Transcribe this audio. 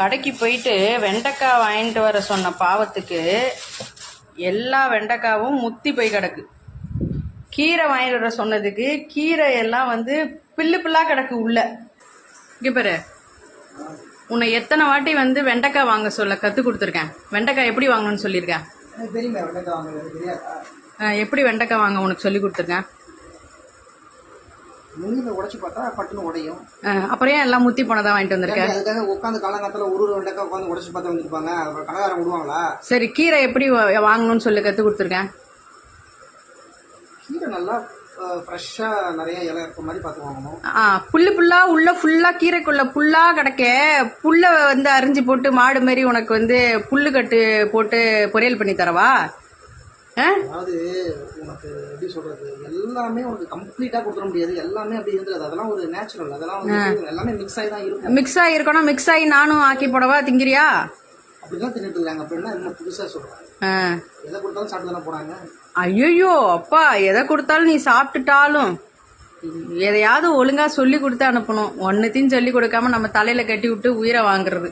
கடைக்கு போயிட்டு வெண்டைக்காய் வாங்கிட்டு வர சொன்ன பாவத்துக்கு எல்லா வெண்டைக்காவும் முத்தி போய் கிடக்கு. கீரை வாங்கிட்டு வர சொன்னதுக்கு கீரை எல்லாம் வந்து பில்லு பில்லா கிடக்கு உள்ள. இங்க பாரு. உன்னை எத்தனை வாட்டி வந்து வெண்டைக்காய் வாங்க சொல்ல கற்றுக் கொடுத்துருக்கேன். வெண்டைக்காய் எப்படி வாங்கணும்னு சொல்லியிருக்கேன் எப்படி வெண்டைக்காய் வாங்க உனக்கு சொல்லி கொடுத்துருக்கேன்? நுண்ணில உடைச்சு பார்த்தா பட்டுன்னு உடையும். அப்புறம் ஏன் எல்லாம் முத்தி போனதா வாங்கிட்டு வந்திருக்க? அதுக்காக உட்காந்து காலங்காலத்துல ஒரு ஒரு வெண்டைக்காய் உட்காந்து உடைச்சு பார்த்து வந்துருப்பாங்க. அப்புறம் கடைக்காரன் விடுவாங்களா? சரி கீரை எப்படி வாங்கணும்னு சொல்லி கற்றுக் கொடுத்துருக்கேன். கீரை நல்லா ஃப்ரெஷ்ஷா நிறைய இலை இருக்க மாதிரி பார்த்து வாங்கணும். ஆ புல்லு புல்லா உள்ள ஃபுல்லா கீரைக்குள்ள புல்லா கிடக்க புல்ல வந்து அரிஞ்சு போட்டு மாடு மாதிரி உனக்கு வந்து புல்லு கட்டு போட்டு பொரியல் பண்ணி தரவா? அதாவது உனக்கு எப்படி சொல்றது? எல்லாமே உனக்கு கம்ப்ளீட்டா கொடுத்துட முடியாது. எல்லாமே அப்படி இருந்தது அதெல்லாம் ஒரு நேச்சுரல் அதெல்லாம் வந்து எல்லாமே மிக்ஸ் ஆகி தான் இருக்கும். மிக்ஸ் ஆகிருக்கணும் மிக்ஸ் ஆகி நானும் ஆக்கி போடவா? திங்கிறியா? அப்படிதான் தின்னுட்டு இருக்காங்க அப்படின்னா இன்னும் புதுசா சொல்றாங்க. எதை கொடுத்தாலும் சாப்பிட்டு தானே போறாங்க ஐயையோ அப்பா எதை கொடுத்தாலும் நீ சாப்பிட்டுட்டாலும். எதையாவது ஒழுங்கா சொல்லி கொடுத்து அனுப்பணும். ஒன்னுத்தையும் சொல்லி கொடுக்காம நம்ம தலையில கட்டி விட்டு உயிரை வாங்குறது.